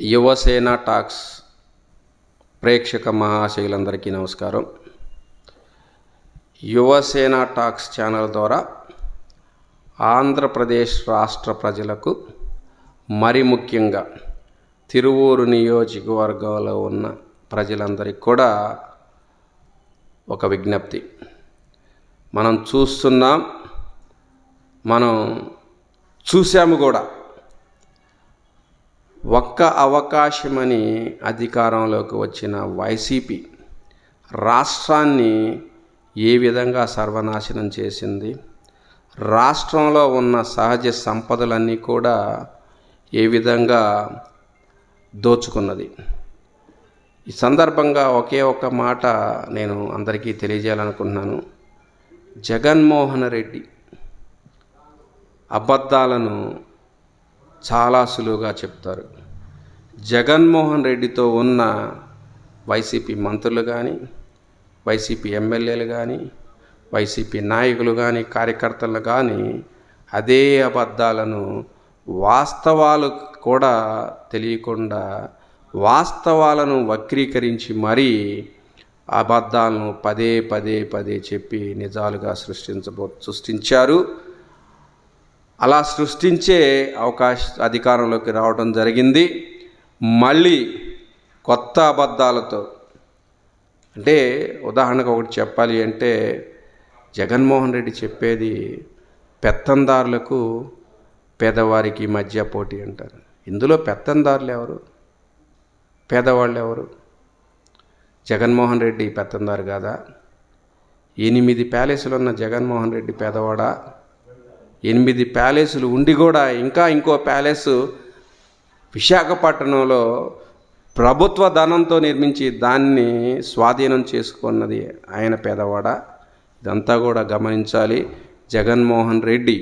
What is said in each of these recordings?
Yuvasena talks ప్రేక్షక మహాశయులందరికీ నమస్కారం. Yuvasena talks channel ద్వారా ఆంధ్రప్రదేశ్ రాష్ట్ర ప్రజలకు మరి ముఖ్యంగా తిరువూరు నియోజకవర్గంలో ఉన్న ప్రజలందరికీ కూడా ఒక విజ్ఞప్తి. మనం చూస్తున్నాం మనం చూసాము కూడా. ఒక్క అవకాశమని అధికారంలోకి వచ్చిన వైసీపీ రాష్ట్రాన్ని ఏ విధంగా సర్వనాశనం చేసింది? రాష్ట్రంలో ఉన్న సహజ సంపదలన్నీ కూడా ఏ విధంగా దోచుకున్నది? ఈ సందర్భంగా ఒకే ఒక్క మాట నేను అందరికీ తెలియజేయాలనుకుంటున్నాను. జగన్మోహన్ రెడ్డి అబద్ధాలను చాలా సులువుగా చెప్తారు. జగన్మోహన్ రెడ్డితో ఉన్న వైసీపీ మంత్రులు కానీ వైసీపీ ఎమ్మెల్యేలు కానీ వైసీపీ నాయకులు కానీ కార్యకర్తలు కానీ అదే అబద్ధాలను వాస్తవాలు కూడా తెలియకుండా వాస్తవాలను వక్రీకరించి మరీ అబద్ధాలను పదే పదే పదే చెప్పి నిజాలుగా సృష్టించబో సృష్టించారు. అలా సృష్టించే అవకాశ అధికారంలోకి రావడం జరిగింది. మళ్ళీ కొత్త అబద్ధాలతో. అంటే ఉదాహరణకు ఒకటి చెప్పాలి అంటే జగన్మోహన్ రెడ్డి చెప్పేది పెత్తందారులకు పేదవారికి మధ్య పోటీ అంటారు. ఇందులో పెత్తందారులు ఎవరు? పేదవాళ్ళు ఎవరు? జగన్మోహన్ రెడ్డి పెత్తందారు కాదా? ఎనిమిది ప్యాలెస్లు ఉన్న జగన్మోహన్ రెడ్డి పేదవాడా? ఎనిమిది ప్యాలెస్లు ఉండి కూడా ఇంకా ఇంకో ప్యాలెస్ విశాఖపట్నంలో ప్రభుత్వ ధనంతో నిర్మించి దాన్ని స్వాధీనం చేసుకున్నది ఆయన పేదవాడ. ఇదంతా కూడా గమనించాలి. జగన్మోహన్ రెడ్డి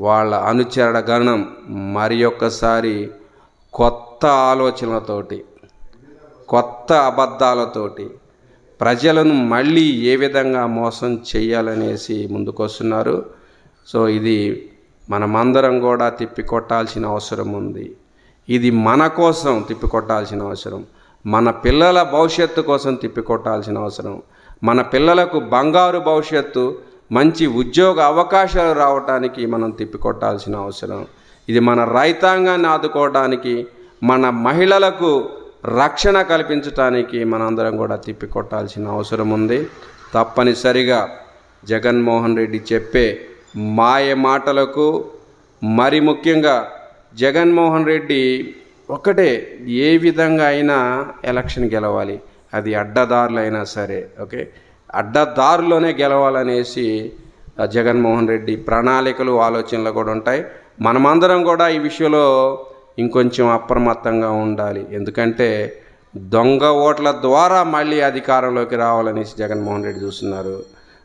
వాళ్ళ అనుచరణ గణం మరి ఒక్కసారి కొత్త ఆలోచనలతోటి కొత్త అబద్ధాలతోటి ప్రజలను మళ్ళీ ఏ విధంగా మోసం చేయాలనేసి ముందుకొస్తున్నారు. సో ఇది మనమందరం కూడా తిప్పికొట్టాల్సిన అవసరం ఉంది. ఇది మన కోసం తిప్పికొట్టాల్సిన అవసరం. మన పిల్లల భవిష్యత్తు కోసం తిప్పికొట్టాల్సిన అవసరం. మన పిల్లలకు బంగారు భవిష్యత్తు మంచి ఉద్యోగ అవకాశాలు రావటానికి మనం తిప్పికొట్టాల్సిన అవసరం. ఇది మన రైతాంగాన్ని ఆదుకోవడానికి మన మహిళలకు రక్షణ కల్పించడానికి మనందరం కూడా తిప్పికొట్టాల్సిన అవసరం ఉంది. తప్పనిసరిగా జగన్మోహన్ రెడ్డి చెప్పే మాయ మాటలకు మరి ముఖ్యంగా జగన్మోహన్ రెడ్డి ఒకటే ఏ విధంగా అయినా ఎలక్షన్ గెలవాలి. అది అడ్డదారులైనా సరే ఓకే? అడ్డదారులోనే గెలవాలనేసి జగన్మోహన్ రెడ్డి ప్రణాళికలు ఆలోచనలు కూడా ఉంటాయి. మనమందరం కూడా ఈ విషయంలో ఇంకొంచెం అప్రమత్తంగా ఉండాలి. ఎందుకంటే దొంగ ఓట్ల ద్వారా మళ్ళీ అధికారంలోకి రావాలనేసి జగన్మోహన్ రెడ్డి చూస్తున్నారు.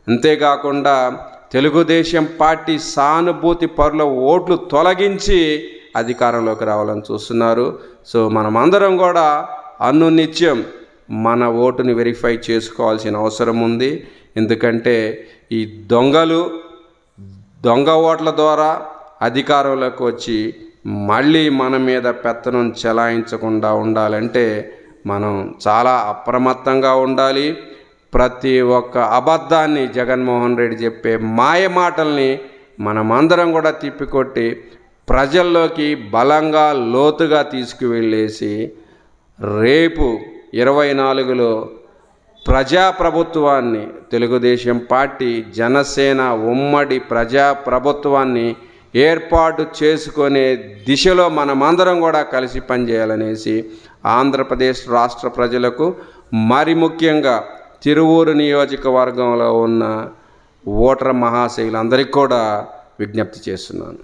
అంతేకాకుండా తెలుగుదేశం పార్టీ సానుభూతి పరుల ఓట్లు తొలగించి అధికారంలోకి రావాలని చూస్తున్నారు. సో మనమందరం కూడా అనునిత్యం మన ఓటుని వెరిఫై చేసుకోవాల్సిన అవసరం ఉంది. ఎందుకంటే ఈ దొంగలు దొంగ ఓట్ల ద్వారా అధికారంలోకి వచ్చి మళ్ళీ మన మీద పెత్తనం చెలాయించకుండా ఉండాలంటే మనం చాలా అప్రమత్తంగా ఉండాలి. ప్రతి ఒక్క అబద్ధాన్ని జగన్మోహన్ రెడ్డి చెప్పే మాయ మాటల్ని మనమందరం కూడా తిప్పికొట్టి ప్రజల్లోకి బలంగా లోతుగా తీసుకువెళ్ళేసి రేపు ఇరవై నాలుగులో ప్రజాప్రభుత్వాన్ని తెలుగుదేశం పార్టీ జనసేన ఉమ్మడి ప్రజాప్రభుత్వాన్ని ఏర్పాటు చేసుకునే దిశలో మనమందరం కూడా కలిసి పనిచేయాలనేసి ఆంధ్రప్రదేశ్ రాష్ట్ర ప్రజలకు మరి ముఖ్యంగా తిరువూరు నియోజకవర్గంలో ఉన్న ఓటర్ మహాశైలందరికీ కూడా విజ్ఞప్తి చేస్తున్నాను.